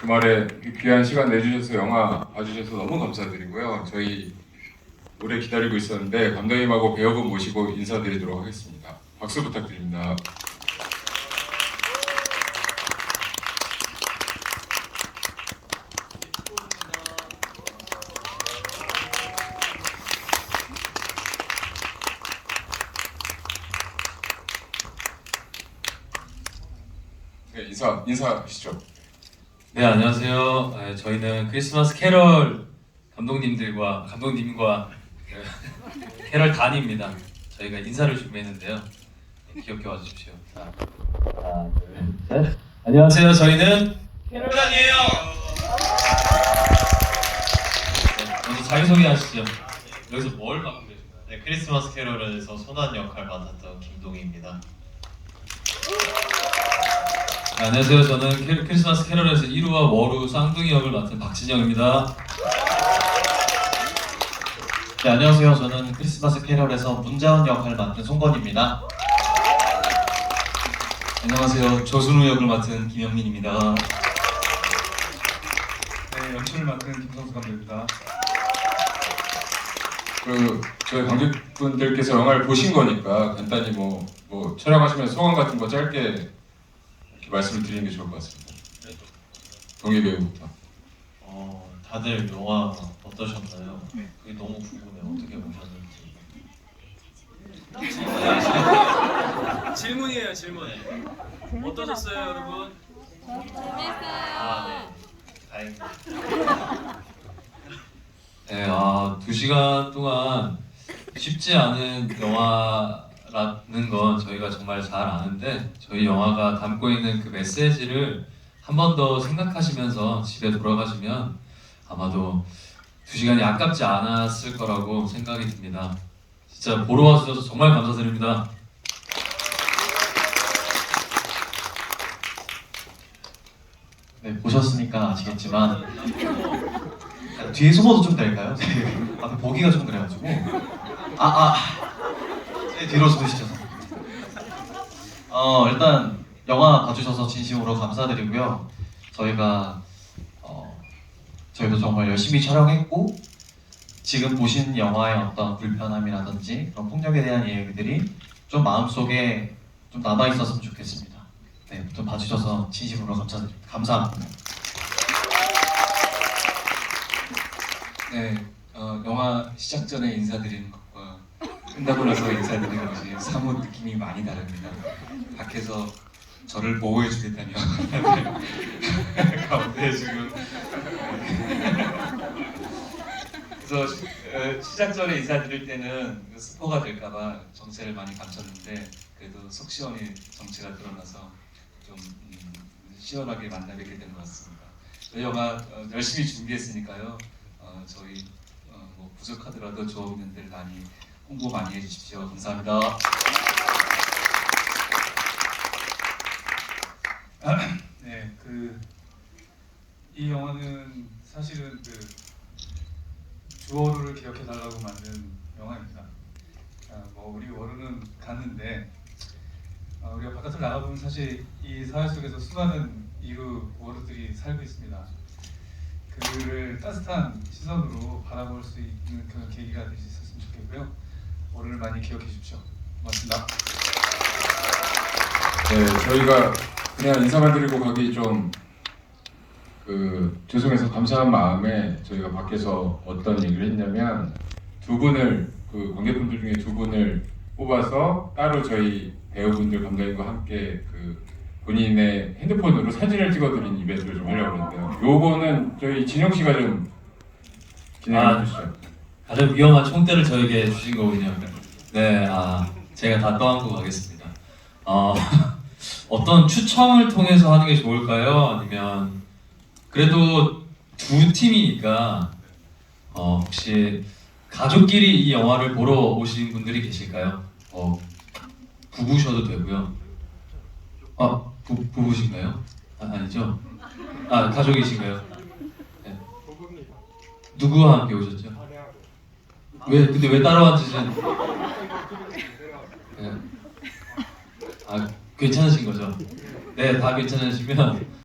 주말에 귀한 시간 내주셔서 영화 봐주셔서 너무 감사드리고요. 저희 오래 기다리고 있었는데 감독님하고 배우분 모시고 인사드리도록 하겠습니다. 박수 부탁드립니다. 네, 인사 인사하시죠. 네 안녕하세요. 네, 저희는 크리스마스 캐럴 감독님들과 감독님과 그 캐럴 단입니다. 저희가 인사를 준비했는데요. 네, 귀엽게 와주십시오. 자, 하나, 둘, 셋. 안녕하세요. 저희는 캐럴 단이에요. 네, 먼저 자기 소개하시죠. 여기서 뭘 맡고 계신가요? 네, 크리스마스 캐럴에서 소난 역할 맡았던 김동희입니다. 네, 안녕하세요. 저는 캐- 크리스마스 캐럴에서 1호와 월우 쌍둥이 역을 맡은 박진영입니다. 네, 안녕하세요. 저는 크리스마스 캐럴에서 문자원 역할을 맡은 송건입니다. 안녕하세요. 조순우 역을 맡은 김영민입니다. 네, 연출을 맡은 김성수 감독입니다. 그 저희 관객분들께서 영화를 보신 거니까 간단히 뭐, 뭐 촬영하시면서 소감 같은 거 짧게 말씀을 드리는 게 좋을 것 같습니다. 동희 배우부터. 어, 다들 영화 어떠셨나요? 그게 너무 궁금해요. 어떻게 보셨는지. 질문이에요 질문 어떠셨어요 여러분? 아, 네. 다행입니다. 네, 아, 두 시간 동안 쉽지 않은 영화 라는 건 저희가 정말 잘 아는데 저희 영화가 담고 있는 그 메시지를 한 번 더 생각하시면서 집에 돌아가시면 아마도 두 시간이 아깝지 않았을 거라고 생각이 듭니다. 진짜 보러 와주셔서 정말 감사드립니다. 네, 보셨으니까 아시겠지만 뒤에 숨어도 좀 될까요? 네, 앞에 보기가 좀 그래가지고 아, 아, 네, 뒤로 숨으시죠. 어, 일단 영화 봐주셔서 진심으로 감사드리고요. 저희가 어, 저희도 정말 열심히 촬영했고 지금 보신 영화의 어떤 불편함이라든지 그런 폭력에 대한 얘기들이 좀 마음속에 좀 남아 있었으면 좋겠습니다. 네, 좀 봐주셔서 진심으로 감사드립니다. 감사합니다. 네, 어, 영화 시작 전에 인사드리는 것과 끝나고 나서 인사드리는 것이 사뭇 느낌이 많이 다릅니다. 밖에서 저를 보호해 주겠다며 가운데 지금 그래서 시, 어, 시작 전에 인사드릴 때는 그 스포가 될까봐 정체를 많이 감췄는데 그래도 속 시원히 정체가 드러나서 좀 음, 시원하게 만나뵙게 된 것 같습니다. 저희 영화 어, 열심히 준비했으니까요. 어, 저희 어, 뭐 부족하더라도 좋은 면들 많이 홍보 많이 해주십시오. 감사합니다. 네, 그 이 영화는 사실은 그 주어루를 기억해 달라고 만든 영화입니다. 아, 뭐 우리 워루는 갔는데 아, 우리가 바깥을 나가보면 사실 이 사회 속에서 수많은 이루 워루들이 살고 있습니다. 그를 따뜻한 시선으로 바라볼 수 있는 그런 계기가 될 수 있었으면 좋겠고요. 워루를 많이 기억해 주십시오. 고맙습니다. 네, 저희가 그냥 인사만 드리고 가기 좀 그 죄송해서 감사한 마음에 저희가 밖에서 어떤 얘기를 했냐면 두 분을 그 관객분들 중에 두 분을 뽑아서 따로 저희 배우분들 감독님과 함께 그 본인의 핸드폰으로 사진을 찍어드린 이벤트를 좀 하려고 그러는데요. 요거는 저희 진영 씨가 좀 진행해 아. 주시죠. 가장 위험한 총대를 저에게 주신 거군요. 네, 아 제가 다 떠안고 가겠습니다. 어, 어떤 추첨을 통해서 하는 게 좋을까요? 아니면 그래도 두 팀이니까 어, 혹시 가족끼리 이 영화를 보러 오신 분들이 계실까요? 어, 부부셔도 되고요. 아, 부, 부부신가요? 아, 아니죠? 아, 가족이신가요? 네. 누구와 함께 오셨죠? 왜 근데 왜 따라왔지는 네. 아 괜찮으신 거죠? 네 다 괜찮으시면